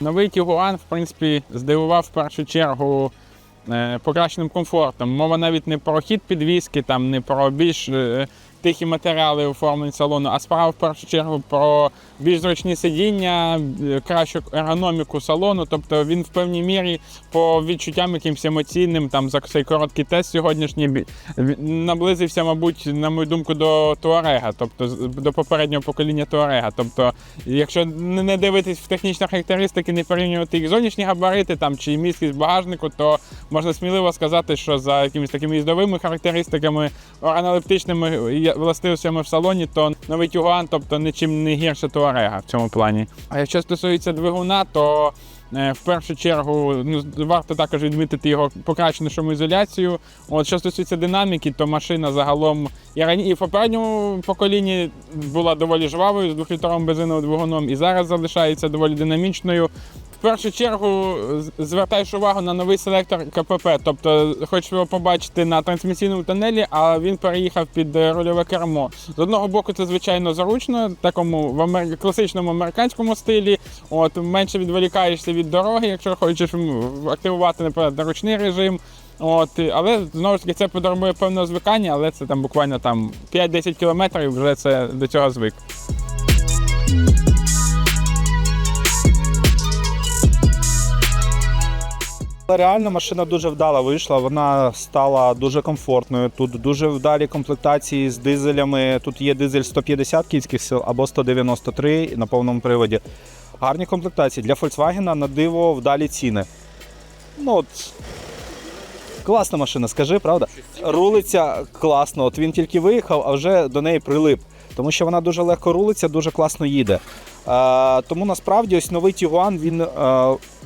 Новий Тігуан, в принципі, здивував в першу чергу е, покращеним комфортом. Мова навіть не про хід підвіски, там, не про більш е, тихі матеріали оформлення салону, а справа в першу чергу про більш зручні сидіння, е, кращу ергономіку салону. Тобто він в певній мірі по відчуттям якимось емоційним, там за цей короткий тест сьогоднішній наблизився, мабуть, на мою думку, до Туарега, тобто до попереднього покоління Туарега. Тобто, якщо не дивитись в технічні характеристики, не порівнювати їх зовнішні габарити там чи міськість багажнику, то можна сміливо сказати, що за якимись такими їздовими характеристиками, органолептичними властивостями в салоні, то новий Тюгуан, тобто нічим не гірше Туарега в цьому плані. А якщо стосується двигуна, то Е, В першу чергу ну, варто також відмітити його покращену шумоізоляцію. От що стосується динаміки, то машина загалом і рані і в попередньому поколінні була доволі жвавою з двохлітровим бензиновим двигуном, і зараз залишається доволі динамічною. Першу чергу звертаєш увагу на новий селектор КПП. Тобто, хочеш його побачити на трансмісійному тунелі, а він переїхав під е, рульове кермо. З одного боку, це звичайно зручно, такому в амер... класичному американському стилі. От менше відволікаєшся від дороги, якщо хочеш активувати наприклад, ручний режим. От, але знову ж таки це потребує певного звикання, але це там буквально там 5-10 кілометрів вже це до цього звик. Реально машина дуже вдало вийшла, вона стала дуже комфортною. Тут дуже вдалі комплектації з дизелями. Тут є дизель 150 кінських сил або 193 на повному приводі. Гарні комплектації. Для Volkswagen на диво вдалі ціни. Ну от, класна машина, скажи, правда? Рулиться класно. От він тільки виїхав, а вже до неї прилип. Тому що вона дуже легко рулиться, дуже класно їде. Тому насправді ось новий Тігуан він е,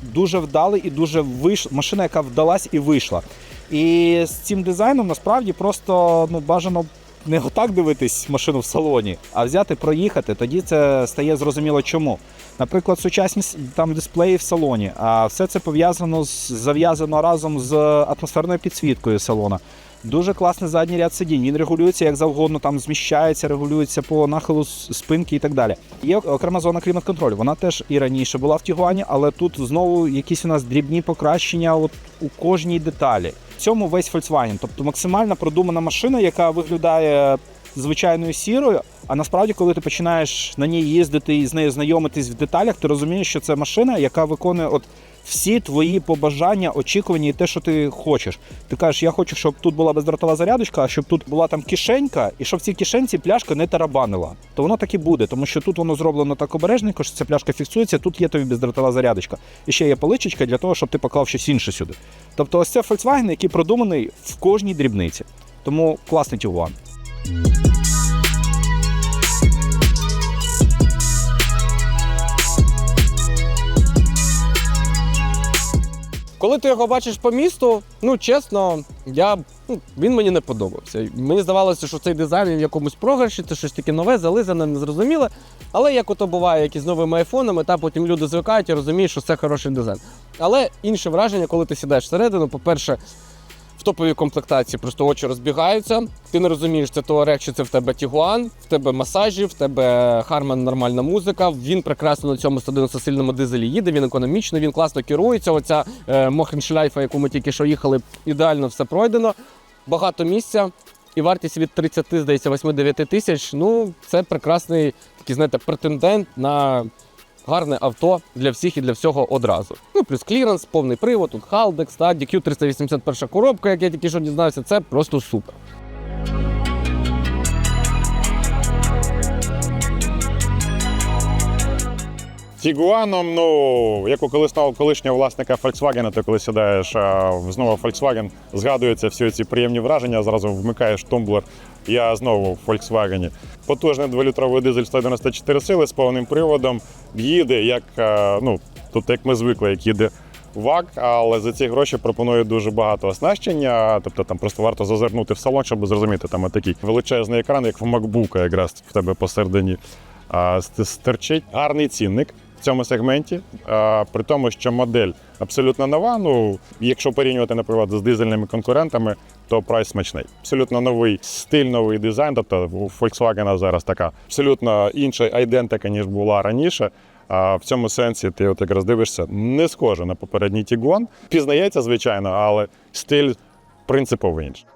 дуже вдалий і дуже вийшла. Машина, яка вдалась і вийшла. І з цим дизайном насправді просто ну, бажано не отак дивитись машину в салоні, а взяти, проїхати. Тоді це стає зрозуміло чому. Наприклад, сучасні там дисплеї в салоні, а все це пов'язано з зав'язано разом з атмосферною підсвіткою салона. Дуже класний задній ряд сидінь. Він регулюється як завгодно, там зміщається, регулюється по нахилу спинки і так далі. Є окрема зона клімат-контролю. Вона теж і раніше була в Тігуані, але тут знову якісь у нас дрібні покращення от у кожній деталі. В цьому весь Volkswagen. Тобто максимально продумана машина, яка виглядає звичайною сірою. А насправді, коли ти починаєш на ній їздити і з нею знайомитись в деталях, ти розумієш, що це машина, яка виконує от всі твої побажання, очікування і те, що ти хочеш. Ти кажеш, я хочу, щоб тут була бездротова зарядочка, а щоб тут була там кишенька, і щоб в цій кишенці пляшка не тарабанила. То воно так і буде, тому що тут воно зроблено так обережненько, що ця пляшка фіксується, тут є тобі бездротова зарядочка. І ще є поличечка для того, щоб ти поклав щось інше сюди. Тобто, ось це Volkswagen, який продуманий в кожній дрібниці. Тому класний Тігуан. Коли ти його бачиш по місту, ну чесно, я, ну, він мені не подобався. Мені здавалося, що цей дизайн в якомусь програші, це щось таке нове, зализане, незрозуміле. Але як ото буває, якісь з новими айфонами, та потім люди звикають і розуміють, що це хороший дизайн. Але інше враження, коли ти сідаєш всередину, по-перше, в топовій комплектації просто очі розбігаються. Ти не розумієш, це Touareg, чи це в тебе Тігуан, в тебе масажі, в тебе Харман нормальна музика. Він прекрасно на цьому 190-сильному дизелі їде, він економічно, він класно керується. Оця е, Мохеншлайфа, яку ми тільки що їхали, ідеально все пройдено. Багато місця. І вартість від 30, здається, 8-9 тисяч. Ну, це прекрасний такий, знаєте, претендент на гарне авто для всіх і для всього одразу. Ну, плюс кліренс, повний привод, тут Haldex, та DQ 381 коробка, як я тільки що дізнався, це просто супер. Тігуаном, ну, як у колишнього колишнього власника Volkswagen, ти коли сідаєш а, знову Volkswagen, згадуються всі ці приємні враження, зразу вмикаєш тумблер. Я знову в Volkswagen. Потужний 2-літровий дизель 194 сили з повним приводом. Їде, як а, ну, тут як ми звикли, як їде ВАК, але за ці гроші пропонує дуже багато оснащення. Тобто там просто варто зазирнути в салон, щоб зрозуміти, там такий величезний екран, як в MacBook якраз в тебе посередині а, стерчить. Гарний цінник цьому сегменті. А, при тому, що модель абсолютно нова. Ну, якщо порівнювати, наприклад, з дизельними конкурентами, то прайс смачний. Абсолютно новий стиль, новий дизайн. Тобто у Volkswagen зараз така абсолютно інша айдентика, ніж була раніше. А в цьому сенсі ти от якраз дивишся, не схоже на попередній Тігуан. Пізнається, звичайно, але стиль принципово інший.